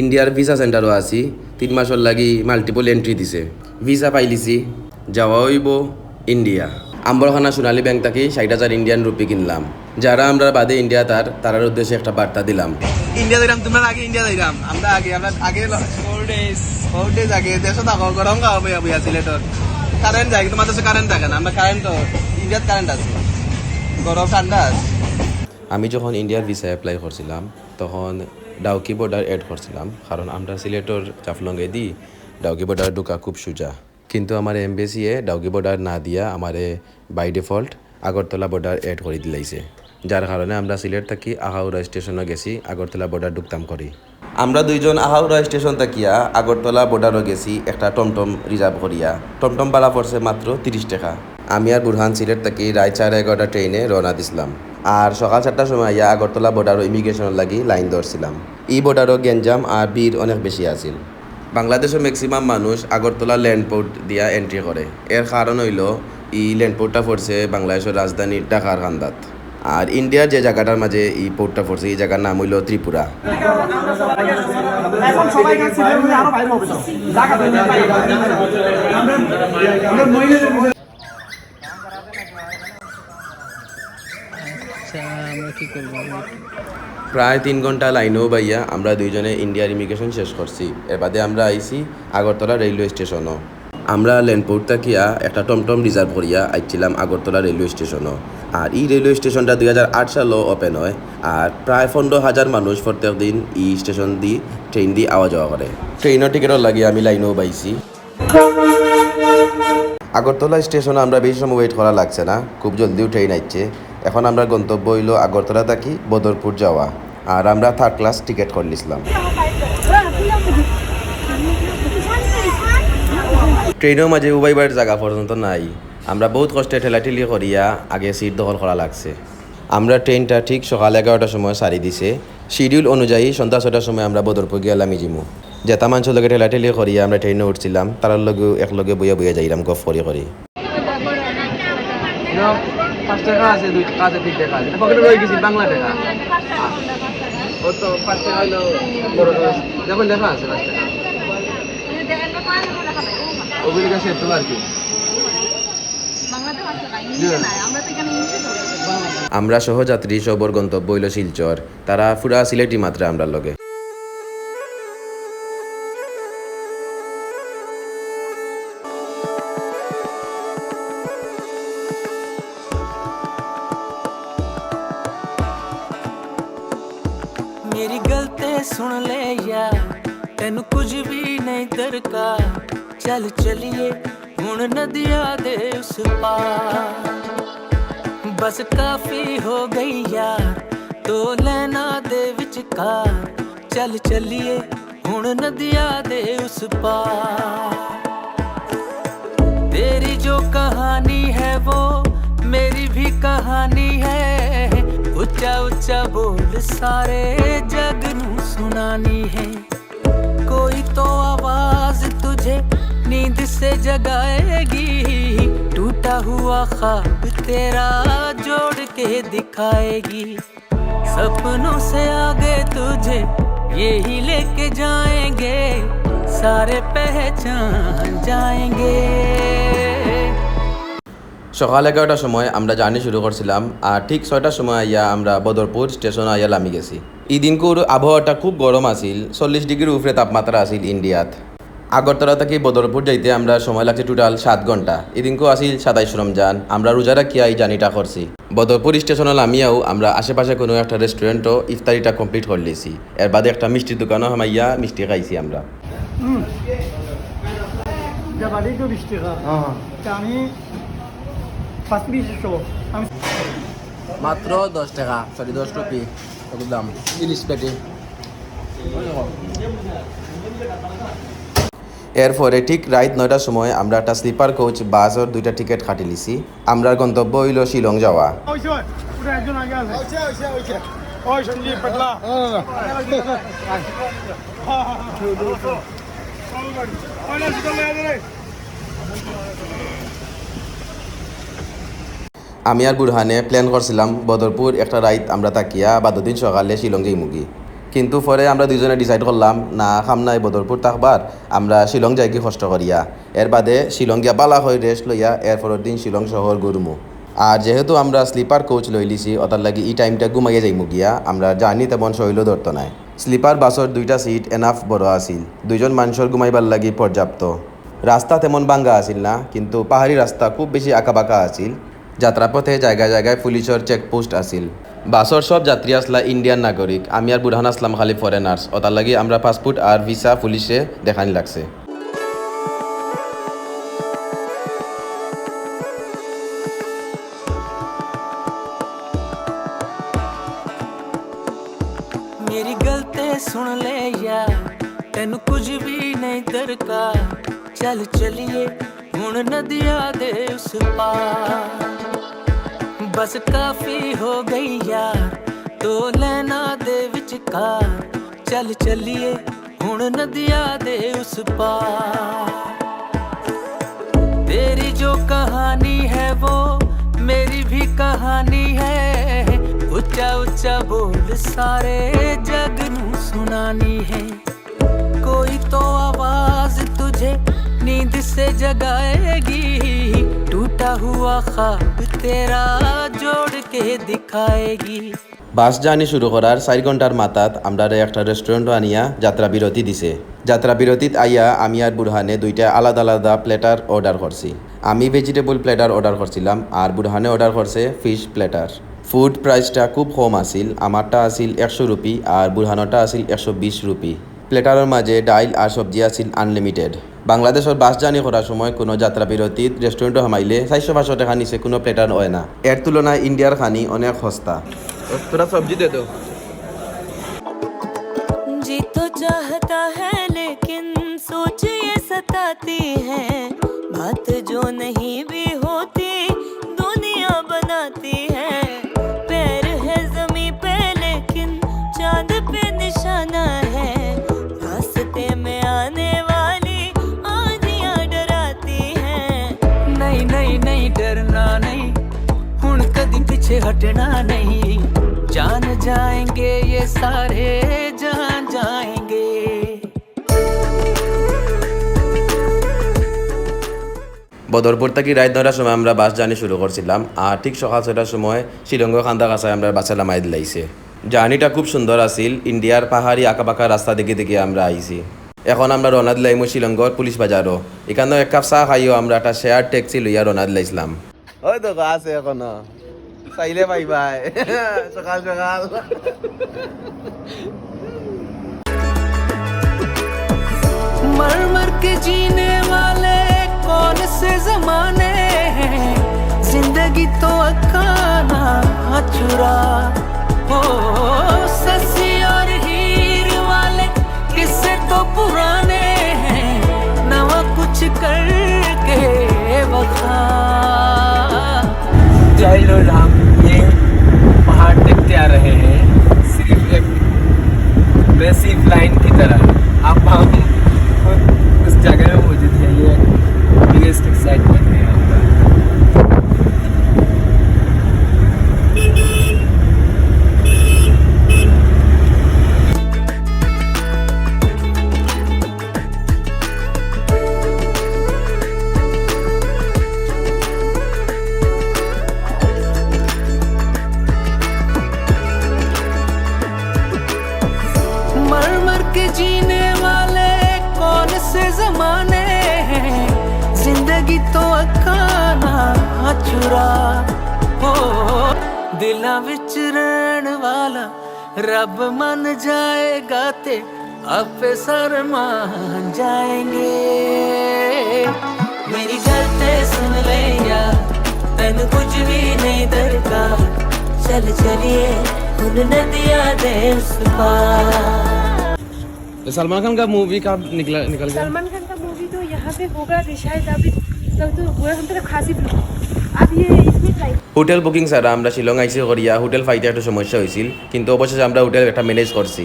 ইন্ডিয়ার ভিসা সেন্টারও আছি। তিন মাসের লাগি মাল্টিপল এন্ট্রি দিছে। ভিসা পাইলিছি। যাওয়া হইব ইন্ডিয়া। আম্বরখানা সোনালী ব্যাংক থাকি ষাট হাজার ইন্ডিয়ান রুপি কিনলাম। যারা আমরা বাদে ইন্ডিয়া তার তারার উদ্দেশ্যে একটা বার্তা দিলাম। ইন্ডিয়া যাইলাম তোমরা আগে ইন্ডিয়া যাইলাম আমরা আগে আমরা আগে ফোর ডেজ ফোর ডেজ আগে দেশও থাকো গরম খাওয়া বইয়া বইয়া সিলেটর কারেন্ট যায় তোমার দেশে কারেন্ট থাকে না। আমরা কারেন্ট ইন্ডিয়াত কারেন্ট আছে। গরম ঠান্ডা আছে। আমি যখন ইন্ডিয়ার ভিসা অ্যাপ্লাই করছিলাম তখন ডাউকি বর্ডার অ্যাড করছিলাম, কারণ আমরা সিলেটর জাফলংয়ে দিই ডাউকি বর্ডার ঢুকা খুব সোজা। কিন্তু আমার এমবেসিয়ে ডাউকি বর্ডার না দিয়া আমারে by default Agartala border add করে দিলাইছে। যার কারণে আমরা সিলেট থাকি আহাউরা স্টেশনে গেছি, আগরতলা বর্ডার ঢুকতাম করি। আমরা দুইজন আহাউরা স্টেশন থাকিয়া আগরতলা বর্ডারও গেছি, একটা টমটম রিজার্ভ করিয়া। টমটম ভাড়া পড়ছে মাত্র তিরিশ টাকা। আমি আর বুরহান সিলেট থাকি রায় চার এগারোটা ট্রেনে রওনা দিছিলাম। আর সকাল চারটার সময় ইয়া আগরতলা বর্ডার ইমিগ্রেশনের লাগি লাইন ধরছিলাম। ই বর্ডারও গেঞ্জাম আর ভিড় অনেক বেশি আছিল। বাংলাদেশের ম্যাক্সিমাম মানুষ আগরতলা ল্যান্ডপোর্ট দিয়া এন্ট্রি করে। এর কারণ হইল, ই ল্যান্ডপোর্টটা পড়ছে বাংলাদেশের রাজধানী ঢাকার কান্দাত আর ইন্ডিয়ার যে জায়গাটার মাঝে এই পোর্টটা পড়ছে এই জায়গার নাম হইল ত্রিপুরা। প্রায় তিন ঘণ্টা লাইনেও বাইয়া আমরা দুইজনে ইন্ডিয়ার ইমিগ্রেশন শেষ করছি। এর বাদে আমরা আইছি আগরতলা রেলওয়ে স্টেশনও। আমরা ল্যান্ডপোর্ট থাকিয়া একটা টমটম রিজার্ভ করিয়া আইছিলাম আগরতলা রেলওয়ে স্টেশনও। আর এই রেলওয়ে স্টেশনটা দুই হাজার আট সালও ওপেন হয়। আর প্রায় পনেরো হাজার মানুষ প্রত্যেক দিন এই স্টেশন দিয়ে ট্রেন দিয়ে আওয়া যাওয়া করে। ট্রেনের টিকিটও লাগিয়ে আমি লাইনেও পাইছি আগরতলা স্টেশনে আমরা বেশি সময় ওয়েট করা লাগছে না। খুব জলদিও ট্রেন আইছে এখন আমরা গন্তব্য হইল আগরতলা থাকি বদরপুর যাওয়া, আর আমরা থার্ড ক্লাস টিকিট করে নিছিলাম। ট্রেনের মাঝে উবাইবার জায়গা পর্যন্ত নাই। আমরা বহুত কষ্টে ঠেলাঠেলি করিয়া আগে সিট দখল করা লাগছে। আমরা ট্রেনটা ঠিক সকাল এগারোটার সময় সারি দিছে। শিডিউল অনুযায়ী সন্ধ্যা ছটার সময় আমরা বদরপুর গেলাম ইজিমু জেতা মানুষের লগে ঠেলাঠেলি করিয়া আমরা ট্রেনে উঠছিলাম তার লগে একলগে বইয়া বইয়া যাইলাম, গফ করি করি পাঁচ টাকা আছে দুই টাকা আছে তিন টাকা আছে। পকেটে রয়ে গেছি বাংলা টাকা। ও তো পাঁচ টাকা হইল বড় করে লেখা আছে পাঁচ টাকা। ওগুলি কাছে তো আর কি। আমরা সহযাত্রী সবর গন্তব্য হইল শিলচর। তারা ফুরা সিলেটি মাত্রা আমরা লগে। ਸੁਣ ਲੈ ਯਾਰ ਤੈਨੂੰ ਕੁਝ ਵੀ ਨਹੀਂ ਦਰਕਾਰ ਚੱਲ ਚਲੀਏ ਹੁਣ ਨਦੀਆਂ ਦੇ ਉਸ ਪਾਰ ਬਸ ਕਾਫੀ ਹੋ ਗਈ ਯਾਰ ਤੋ ਲੈਣਾ ਦੇ ਵਿਚਕਾਰ ਚੱਲ ਚਲੀਏ ਹੁਣ ਨਦੀਆਂ ਦੇ ਉਸ ਪਾਰ तेरी जो कहानी है वो मेरी भी कहानी है ऊंचा ऊंचा बोल सारे जग सुनानी है। कोई तो आवाज़ तुझे नींद से जगाएगी। टूटा हुआ ख्वाब तेरा जोड़ के दिखाएगी। सपनों से आगे तुझे यही लेके जाएँगे। सारे पहचान जाएँगे। সকাল এগারোটার সময় আমরা জার্নি শুরু করছিলাম আর ঠিক ছয়টার সময় আইয়া আমরা বদরপুর স্টেশন আইয়া নামি গেছি। এই দিনকুর আবহাওয়াটা খুব গরম আছিল চল্লিশ ডিগ্রির উপরে তাপমাত্রা আছিল ইন্ডিয়াত। আগরতলা থেকে বদরপুর যাইতে আমরা সময় লাগছে টোটাল সাত ঘণ্টা। এদিনকও আছিল সাতাইশ রমজান আমরা রোজা রাখিয়া এই জার্নিটা করছি। বদরপুর স্টেশনে নামিয়াও আমরা আশেপাশে কোনো একটা রেস্টুরেন্টও ইফতারিটা কমপ্লিট করে লিছি এর বাদে একটা মিষ্টির দোকানও হামাইয়া মিষ্টি খাইছি আমরা। আমি মাত্র দশ টাকা সরি দশ রুপি দাম ইলিশ পেটে এরপরে ঠিক রাত নয়টার সময় আমরা একটা স্লিপার কোচ বাসের দুইটা টিকিট কাটি লিছি আমরা গন্তব্য হইল শিলং যাওয়া আমি আর বুরহানে প্ল্যান করছিলাম, বদরপুর একটা রাইত আমরা তাকিয়া বাদদিন সকালে শিলং যাই মুগি। কিন্তু পরে আমরা দুইজনে ডিসাইড করলাম, না, খাম নাই বদরপুর থাকবার আমরা শিলং যাই কি কষ্ট করিয়া। এর বাদে শিলং গিয়া বালা হয়ে রেস্ট লইয়া এর পরের দিন শিলং শহর গরুমু আর যেহেতু আমরা স্লিপার কোচ লই লিছি ওটার লাগি এই টাইমটা ঘুমাইয়া যাইমু গিয়া, আমরা জার্নি তেমন শৈল ধরতো নাই। স্লিপার বাসর দুইটা সিট এনাফ বড় আছিল। দুইজন মানুষের ঘুমাইবার লাগি পর্যাপ্ত। রাস্তা তেমন বাঙ্গা আছিল না, কিন্তু পাহাড়ি রাস্তা খুব বেশি আঁকা বাঁকা আছিল। যাত্রাপথে জায়গায় জায়গায় পুলিশের চেকপোস্ট আসিল বাসর সব যাত্রী আসলা ইন্ডিয়ান নাগরিক আমি আর বুরহান আসলাম খালি ফরেনার্স ও তার লাগে আমরা পাসপোর্ট আর ভিসা পুলিশে দেখান লাগছে। मेरी गलते सुन ले यार, तेन कुछ भी नहीं दरकार। चल चलिए हूं नदिया दे उस पार। ਬਸ ਕਾਫੀ ਹੋ ਗਈ ਯਾਰ ਦੋ ਲੈਣਾ ਦੇ ਵਿਚਕਾਰ ਚੱਲ ਚਲੀਏ ਹੁਣ ਨਦੀਆਂ ਦੇ ਉਸ ਪਾਰ तेरी जो कहानी है वो मेरी भी कहानी है ऊंचा ऊंचा बोल सारे जग नू सुनानी है कोई तो आवाज तुझे नींद से जगाएगी टूटा हुआ ख्वाब তেরা জোড় কে বাস জার্নি শুরু করার চার ঘণ্টার মাতাত আমরা একটা রেস্টুরেন্ট আনিয়া যাত্রা বিরতি দিছে। যাত্রা বিরতিত আইয়া আমি আর বুরহানে দুইটা আলাদা আলাদা প্লেটার অর্ডার করছি। আমি ভেজিটেবল প্লেটার অর্ডার করছিলাম আর বুরহানে অর্ডার করছে ফিশ প্লেটার ফুড প্রাইসটা খুব কম আছিল, আমারটা আছিল একশো রুপি আর বুরহানোটা আছিল একশো বিশ রুপি। প্লেটারের মাঝে ডাইল আর সবজি আছিল আনলিমিটেড বাংলাদেশের বাস জার্নি করার সময় কোনো যাত্রা বিরতিত রেস্টুরেন্টে হামাইলে চারশো পাঁচশো টাকা নিচে কোনো প্লেটার হয় না এর তুলনায় ইন্ডিয়ার খানি অনেক সস্তা थोड़ा सब्जी दे दो जी तो चाहता है लेकिन सोच ये सताती है बात जो नहीं भी जाएंगे ये सारे जान जाएंगे বদরপুর থেকে রাত নটার সময় আমরা বাস জার্নি শুরু করছিলাম আর ঠিক সকাল ছটার সময় শিলঙ্গ খান্দা কাছায় আমরা বাসে নামাই দিলাইছে জার্নিটা খুব সুন্দর আছিল ইন্ডিয়ার পাহাড়ি আঁকাবাঁকা রাস্তা দেখে দেখে আমরা আইছি এখন আমরা রওনা দিলাইমু শিলঙ্গর পুলিশ বাজারও এখানেও এক কাপ চা খাইও আমরা একটা শেয়ার ট্যাক্সি লইয়া রওনা দিলাইছিলাম ওই তো আছে এখনো साहिले भाई बाय सकाल सकाल। मर मर के जीने वाले कौन से जमाने हैं? ज़िंदगी तो अखाना चुरा हो ससी और हीर वाले किस्से तो पुराने हैं। नवा कुछ करके बखा जय राम ज़िंदगी तो अखाना चुरा हो दिलों विच रहन वाला रब मन जाएगा ते आपे सर मान जाएँगे। मेरी गलते सुन ले यार तेन कुछ भी नहीं दरकार। चल चलिए उन नदिया दे उस सलमान खान का मूवी कब निकला निकल गया? सलमान खान का मूवी तो यहाँ पे होगा शायद अभी হোটেল বুকিং ছাড়া আমরা শিলং আইসি করিয়া হোটেল ফাইতে একটা সমস্যা হয়েছিল কিন্তু অবশেষে আমরা হোটেল একটা ম্যানেজ করছি।